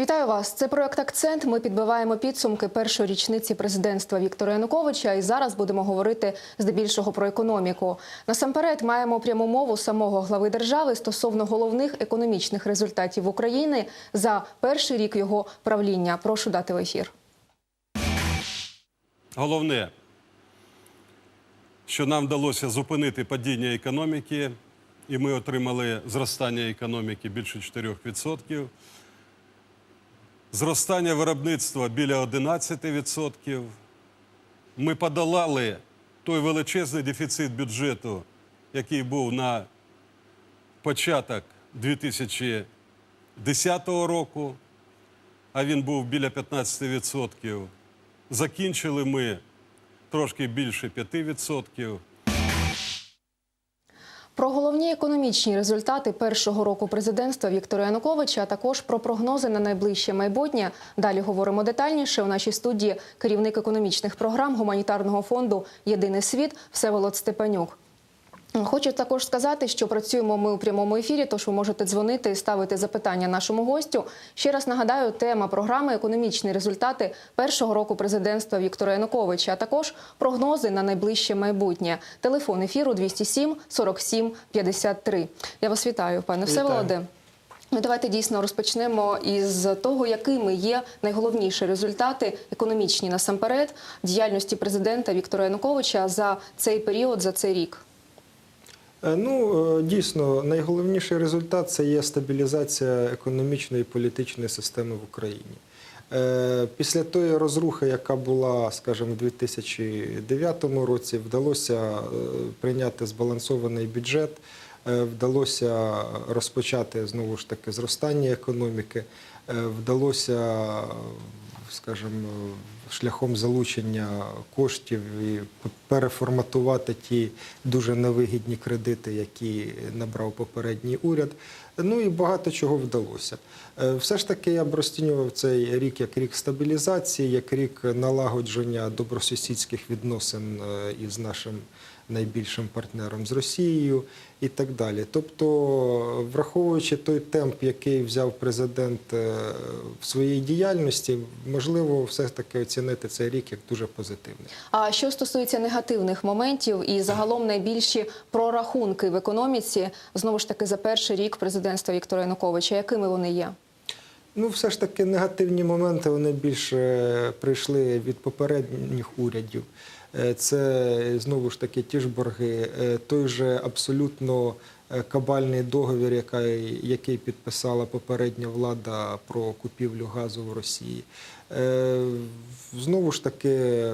Вітаю вас. Це проект Акцент. Ми підбиваємо підсумки першої річниці президентства Віктора Януковича. І зараз будемо говорити здебільшого про економіку. Насамперед маємо пряму мову самого глави держави стосовно головних економічних результатів України за перший рік його правління. Прошу дати в ефір. Головне, що нам вдалося зупинити падіння економіки, і ми отримали зростання економіки більше 4%. Зростання виробництва біля 11%. Ми подолали той величезний дефіцит бюджету, який був на початок 2010 року, а він був біля 15%. Закінчили ми трошки більше 5%. Про головні економічні результати першого року президентства Віктора Януковича, а також про прогнози на найближче майбутнє. Далі говоримо детальніше. У нашій студії керівник економічних програм гуманітарного фонду Єдиний світ Всеволод Степанюк. Хочу також сказати, що працюємо ми у прямому ефірі, тож ви можете дзвонити і ставити запитання нашому гостю. Ще раз нагадаю, тема програми економічні результати першого року президентства Віктора Януковича, а також прогнози на найближче майбутнє. Телефон ефіру 207 47 53. Я вас вітаю, пане. Всеволоде. Ну, давайте дійсно розпочнемо із того, якими є найголовніші результати економічні насамперед діяльності президента Віктора Януковича за цей період, за цей рік. Е, Ну, е, дійсно, найголовніший результат це є стабілізація економічної і політичної системи в Україні. Е, Після тої розрухи, яка була, скажімо, у 2009 році, вдалося прийняти збалансований бюджет, вдалося розпочати знову ж таки зростання економіки, вдалося, скажімо, шляхом залучення коштів і переформатувати ті дуже невигідні кредити, які набрав попередній уряд. Ну і багато чого вдалося. Е, Все ж таки я б розцінював цей рік як рік стабілізації, як рік налагодження добросусідських відносин е, із нашим найбільшим партнером з Росією і так далі. Тобто, враховуючи той темп, який взяв президент е, в своїй діяльності, можливо, все ж таки оцінити цей рік як дуже позитивний. А що стосується негативних моментів і загалом найбільші прорахунки в економіці, знову ж таки за перший рік президентства Віктора Януковича, якими вони є? Ну, все ж таки, негативні моменти вони більше прийшли від попередніх урядів. Е, Це знову ж таки ті ж борги, е, той же абсолютно е, кабальний договір, який, який підписала попередня влада про купівлю газу в Росії. Е, Знову ж таки,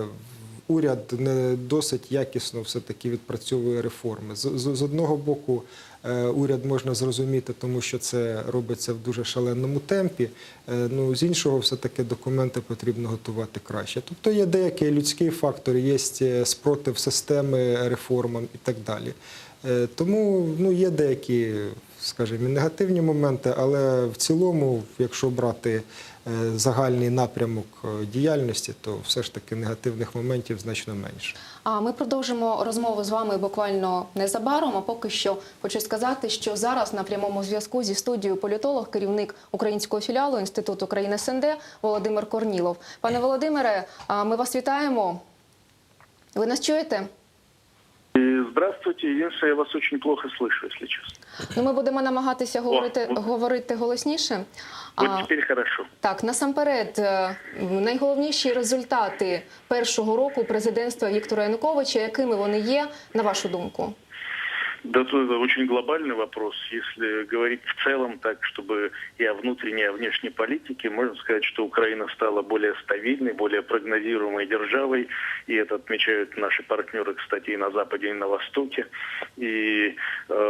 уряд не досить якісно все-таки відпрацьовує реформи. З, з, з одного боку, е, уряд можна зрозуміти, тому що це робиться в дуже шаленому темпі. Е, Ну, з іншого, все-таки документи потрібно готувати краще. Тобто є деякий людський фактор, є е, спротив системи реформам і так далі. Е, Тому ну, є деякі, скажімо, негативні моменти, але в цілому, якщо брати е, загальний напрямок е, діяльності, то все ж таки негативних моментів значно менше. А ми продовжимо розмову з вами буквально незабаром. А поки що хочу сказати, що зараз на прямому зв'язку зі студією політолог, керівник українського філіалу Інституту України СНД Володимир Корнілов. Пане Володимире, ми вас вітаємо. Ви нас чуєте? Здравствуйте. Единственное, я вас очень плохо слышу, якщо чесно. Ну, ми будемо намагатися говорити, о. говорити голосніше. А, теперь хорошо. Так, насамперед, е, найголовніші результати першого року президентства Віктора Януковича, якими вони є, на вашу думку? Да, то это очень глобальный вопрос. Если говорить в целом так, чтобы и о внутренней, и о внешней политике, можно сказать, что Украина стала более стабильной, более прогнозируемой державой. И это отмечают наши партнеры, кстати, и на Западе, и на Востоке. И э,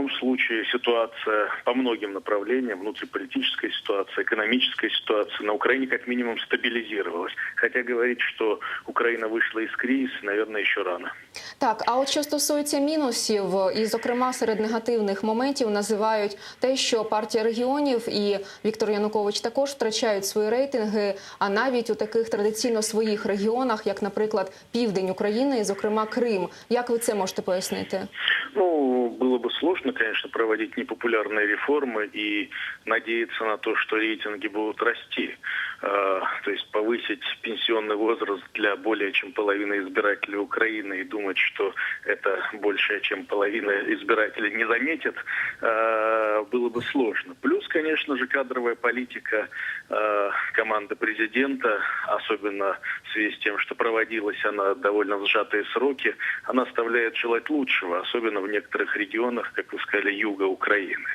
любом случае ситуация по многим направлениям, внутриполитическая ситуация, экономическая ситуация на Украине как минимум стабилизировалась. Хотя говорить, что Украина вышла из кризиса, наверное, еще рано. Так, а от що стосується мінусів І, зокрема, серед негативних моментів називають те, що партія регіонів і Віктор Янукович також втрачають свої рейтинги, а навіть у таких традиційно своїх регіонах, як, наприклад, південь України, і, зокрема, Крим. Як ви це можете пояснити? Ну, было бы сложно, конечно, проводить непопулярные реформы и надеяться на то, что рейтинги будут расти. Э, То есть повысить пенсионный возраст для более чем половины избирателей Украины и думать, что это большая чем половина избирателей не заметит, э, было бы сложно. Плюс, конечно же, кадровая политика э, команды президента, особенно в связи с тем, что проводилась она довольно сжатые сроки, она оставляет желать лучшего, особенно в некоторых регионах, как вы сказали, юга Украины.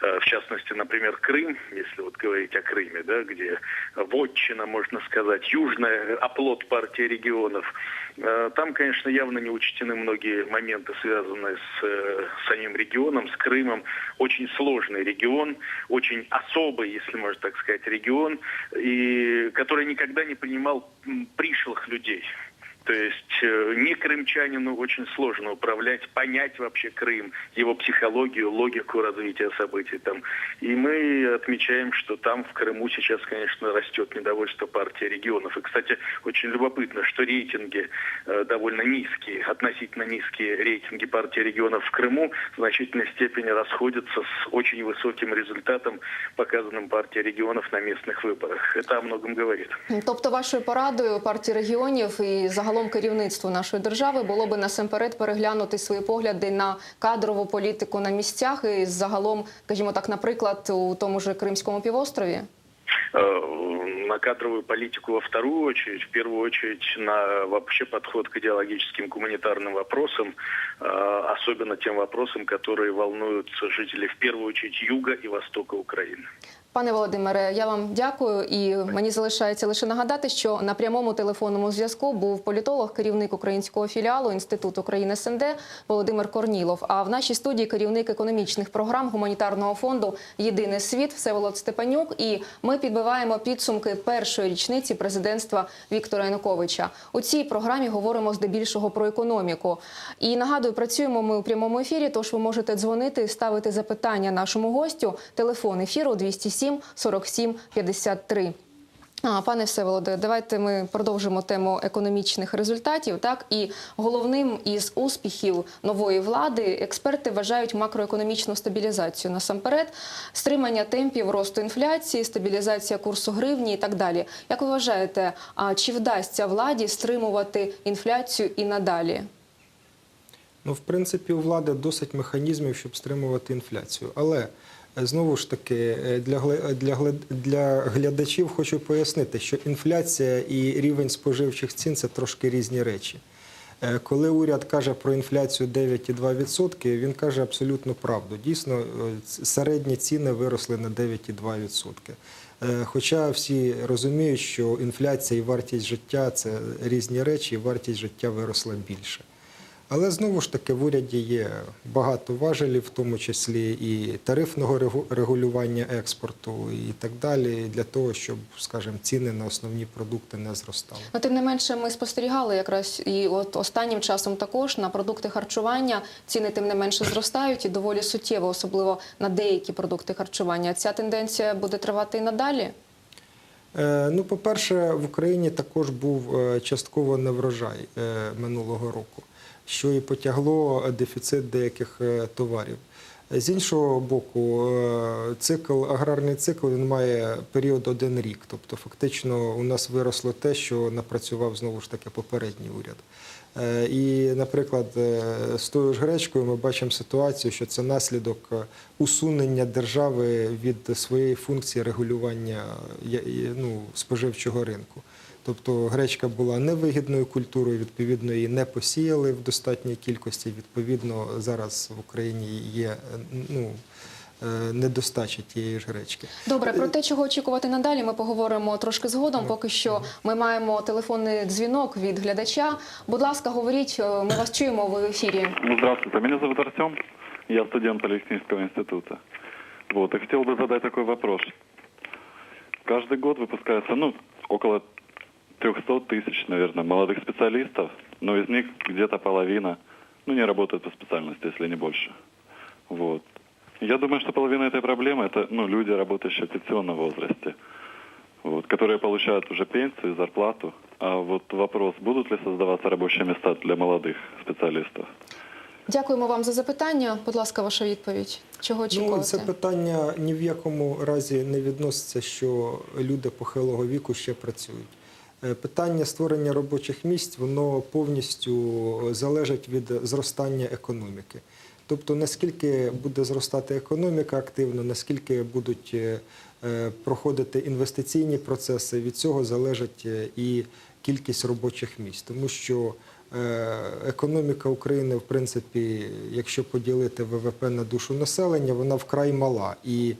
Э, В частности, например, Крым, если вот говорить о Крыме, да, где вотчина, можно сказать, южная, оплот партии регионов. Э, Там, конечно, явно не учтены многие моменты, связанные с э, самим регионом, с Крымом. Очень сложный регион, очень особый, если можно так сказать, регион, и который никогда не принимал пришлых людей. То есть э, не крымчанину очень сложно управлять, понять вообще Крым, его психологию, логику развития событий там. И мы отмечаем, что там в Крыму сейчас, конечно, растет недовольство партии регионов. И, кстати, очень любопытно, что рейтинги э, довольно низкие, относительно низкие рейтинги партии регионов в Крыму в значительной степени расходятся с очень высоким результатом, показанным партией регионов на местных выборах. Это о многом говорит. Тобто, вашою порадою партії регіонів і загалом керівництву нашої держави було би насамперед переглянути свої погляди на кадрову політику на місцях і загалом, скажімо так, наприклад, у тому ж Кримському півострові. Э, на кадровую политику во вторую очередь, в первую очередь на вообще подход к идеологическим гуманитарным вопросам, э, особенно тем вопросам, которые волнуют жителей в первую очередь юга и востока Украины. Пане Володимире, я вам дякую. І мені залишається лише нагадати, що на прямому телефонному зв'язку був політолог, керівник українського філіалу Інституту України СНД Володимир Корнілов. А в нашій студії керівник економічних програм гуманітарного фонду Єдиний світ Всеволод Степанюк. І ми підбиваємо підсумки першої річниці президентства Віктора Януковича. У цій програмі говоримо здебільшого про економіку. І нагадую, працюємо ми у прямому ефірі. Тож ви можете дзвонити, і ставити запитання нашому гостю. Телефон ефіру 207 47 53. Пане Всеволоде, давайте ми продовжимо тему економічних результатів. Так і головним із успіхів нової влади експерти вважають макроекономічну стабілізацію насамперед, стримання темпів росту інфляції, стабілізація курсу гривні і так далі. Як ви вважаєте, а чи вдасться владі стримувати інфляцію і надалі? Ну, в принципі, у влади досить механізмів, щоб стримувати інфляцію. Але знову ж таки, е, для, для, для глядачів хочу пояснити, що інфляція і рівень споживчих цін це трошки різні речі. Е, Коли уряд каже про інфляцію 9,2%, він каже абсолютно правду. Дійсно, е, середні ціни виросли на 9,2%. Е, Хоча всі розуміють, що інфляція і вартість життя це різні речі, і вартість життя виросла більше. Але знову ж таки в уряді є багато важелів, в тому числі і тарифного регу- регулювання експорту і так далі, для того, щоб, скажімо, ціни на основні продукти не зростали. Ну, тим не менше, ми спостерігали якраз і от останнім часом також на продукти харчування ціни тим не менше зростають і доволі суттєво, особливо на деякі продукти харчування. Ця тенденція буде тривати і надалі. Е, Ну, по-перше, в Україні також був е, частково неврожай е, минулого року, що і потягло дефіцит деяких е, товарів. З іншого боку, е, цикл, аграрний цикл він має період один рік. Тобто, фактично, у нас виросло те, що напрацював знову ж таки попередній уряд. Е, І, наприклад, е, з тою ж гречкою ми бачимо ситуацію, що це наслідок е, усунення держави від своєї функції регулювання ну, споживчого ринку. Тобто гречка була невигідною культурою, відповідно, її не посіяли в достатній кількості. Відповідно, зараз в Україні є ну, недостача тієї ж гречки. Добре, про те, чого очікувати надалі, ми поговоримо трошки згодом. Поки що ми маємо телефонний дзвінок від глядача. Будь ласка, говоріть, е, ми вас чуємо в ефірі. Ну, Здравствуйте, меня зовут Артем, я студент Политехнического института. Вот, и хотел бы задать такой вопрос. Каждый год выпускается, ну, около 300 тысяч, наверное, молодых специалистов, но из них где-то половина ну, не работают по специальности, если не больше. Вот. Я думаю, что половина этой проблемы это ну, люди, работающие в пенсионном возрасте, вот, которые получают уже пенсию, зарплату. А вот вопрос, будут ли создаваться рабочие места для молодых специалистов? Дякуємо вам за запитання. Будь ласка, ваша відповідь. Чого Ну, очікувати? це питання ні в якому разі не відноситься, що люди похилого віку ще працюють. Е, Питання створення робочих місць воно повністю залежить від зростання економіки. Тобто, наскільки буде зростати економіка активно, наскільки будуть е, е, проходити інвестиційні процеси, від цього залежить е, і кількість робочих місць. Тому що економіка України, в принципі, якщо поділити ВВП на душу населення, вона вкрай мала. І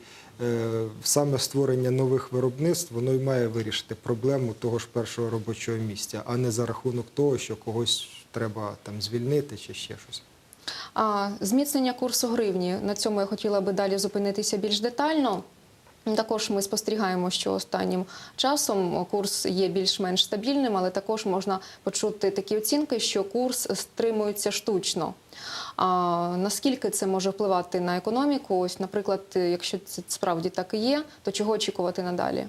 саме створення нових виробництв воно й має вирішити проблему того ж першого робочого місця, а не за рахунок того, що когось треба там звільнити чи ще щось. А зміцнення курсу гривні на цьому я хотіла би далі зупинитися більш детально. Також ми спостерігаємо, що останнім часом курс є більш-менш стабільним, але також можна почути такі оцінки, що курс стримується штучно. А наскільки це може впливати на економіку? Ось, наприклад, якщо це справді так і є, то чого очікувати надалі?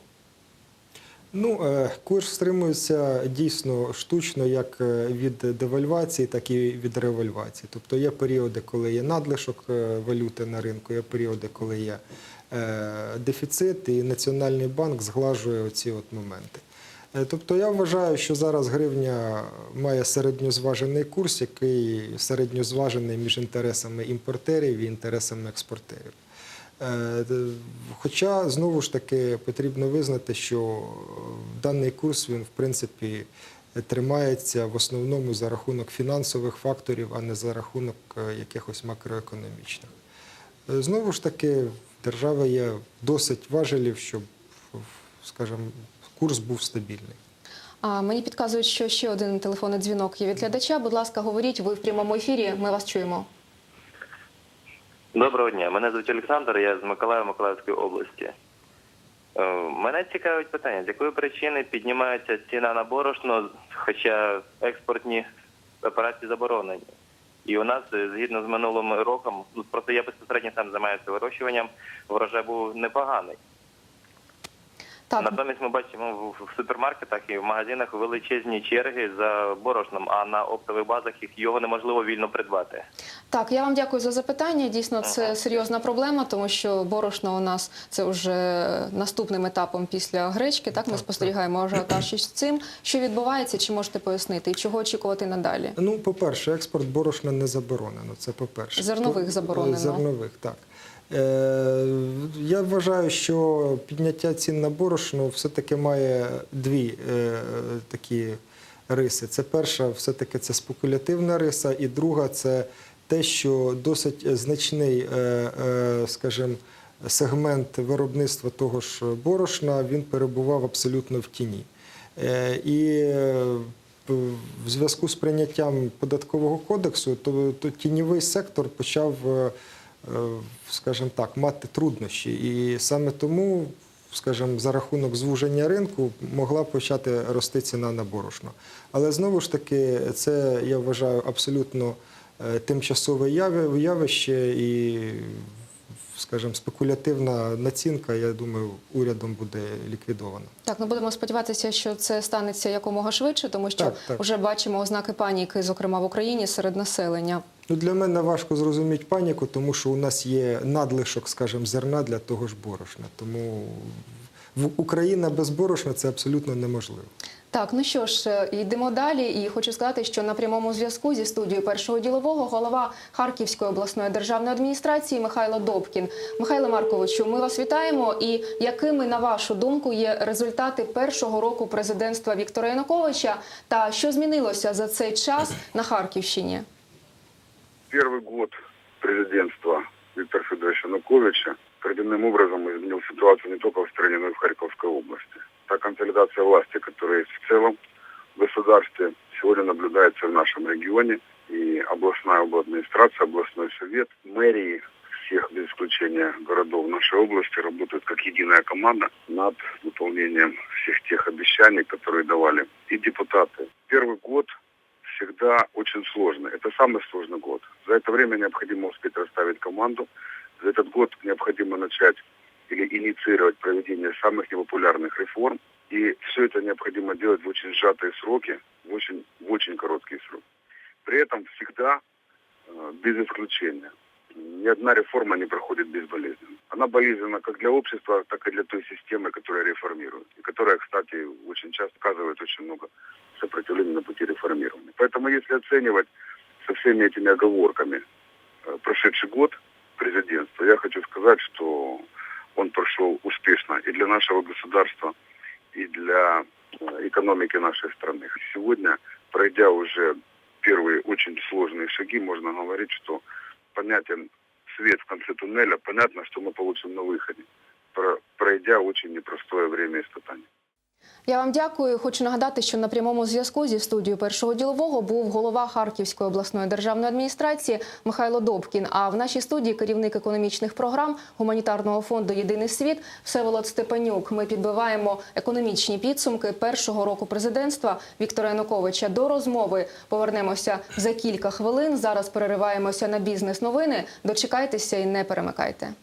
Ну, е, курс стримується дійсно штучно як е, від девальвації, так і від револьвації. Тобто є періоди, коли є надлишок е, валюти на ринку, є періоди, коли є дефіцит, і Національний банк зглажує оці от моменти. Тобто я вважаю, що зараз гривня має середньозважений курс, який середньозважений між інтересами імпортерів і інтересами експортерів. Е, Хоча знову ж таки потрібно визнати, що даний курс він в принципі тримається в основному за рахунок фінансових факторів, а не за рахунок е, якихось макроекономічних. Е, Знову ж таки, в держави є досить важелів, щоб, скажімо, курс був стабільний. А мені підказують, що ще один телефонний дзвінок є від глядача. Будь ласка, говоріть, ви в прямому ефірі. Ми вас чуємо. Доброго дня. Мене звуть Олександр, я з Миколаєва Миколаївської області. Е, Мене цікавить питання, з якої причини піднімається ціна на борошно, хоча експортні операції заборонені. І у нас, е, згідно з минулим роком, ну, просто я безпосередньо сам займаюся вирощуванням, врожай був непоганий. Так, Натомість ми бачимо в- в супермаркетах і в магазинах величезні черги за борошном, а на оптових базах їх його неможливо вільно придбати. Так, я вам дякую за запитання. Дійсно, це серйозна проблема, тому що борошно у нас це вже наступним етапом після гречки. Так, ми спостерігаємо ажіотаж із цим. Що відбувається, чи можете пояснити, і чого очікувати надалі? Ну, по-перше, експорт борошна не заборонено. Це по-перше. Зернових То- заборонено. Зернових, так. Е, я вважаю, що підняття цін на борошно все-таки має дві е, такі риси. Це перша, все-таки це спекулятивна риса, і друга це те, що досить значний, е, скажімо, сегмент виробництва того ж борошна він перебував абсолютно в тіні. І в зв'язку з прийняттям податкового кодексу, то, то тіньовий сектор почав, скажімо так, мати труднощі. І саме тому, скажімо, за рахунок звуження ринку могла почати рости ціна на борошно. Але знову ж таки, це я вважаю абсолютно е, тимчасове явище і, скажімо, спекулятивна націнка, я думаю, урядом буде ліквідована. Так, ну будемо сподіватися, що це станеться якомога швидше, тому що Так, так. вже бачимо ознаки паніки, зокрема в Україні серед населення. Ну, для мене важко зрозуміти паніку, тому що у нас є надлишок, скажімо, зерна для того ж борошна. Тому Україна без борошна це абсолютно неможливо. Так, ну що ж, е, йдемо далі. І хочу сказати, що на прямому зв'язку зі студією першого ділового голова Харківської обласної державної адміністрації Михайло Добкін. Михайло Марковичу, ми вас вітаємо. І якими, на вашу думку, є результати першого року президентства Віктора Януковича? Та що змінилося за цей час на Харківщині? Первый год президентства Виктора Федоровича Януковича коренным образом изменил ситуацию не только в стране, но и в Харьковской области. Та консолидация власти, которая есть в целом в государстве, сегодня наблюдается в нашем регионе. И областная администрация, областной совет, мэрии всех без исключения городов нашей области работают как единая команда над выполнением всех тех обещаний, которые давали и депутаты. Первый год всегда очень сложный. Это самый сложный год. За это время необходимо успеть расставить команду. За этот год необходимо начать или инициировать проведение самых непопулярных реформ. И все это необходимо делать в очень сжатые сроки, в очень, в очень короткие сроки. При этом всегда э, без исключения. Ни одна реформа не проходит безболезненно. Она болезненна как для общества, так и для той системы, которая реформирует. И которая, кстати, очень часто оказывает очень много сопротивления на пути реформирования. Поэтому если оценивать со всеми этими оговорками э, прошедший год президентства, я хочу сказать, что он прошел успешно и для нашего государства, и для э, экономики нашей страны. Сегодня, пройдя уже первые очень сложные шаги, можно говорить, что понятен свет в конце туннеля, понятно, что мы получим на выходе, про- пройдя очень непростое время испытаний. Я вам дякую. Хочу нагадати, що на прямому зв'язку зі студією першого ділового був голова Харківської обласної державної адміністрації Михайло Добкін. А в нашій студії керівник економічних програм гуманітарного фонду Єдиний світ Всеволод Степанюк. Ми підбиваємо економічні підсумки першого року президентства Віктора Януковича. До розмови повернемося за кілька хвилин. Зараз перериваємося на бізнес новини. Дочекайтеся і не перемикайте.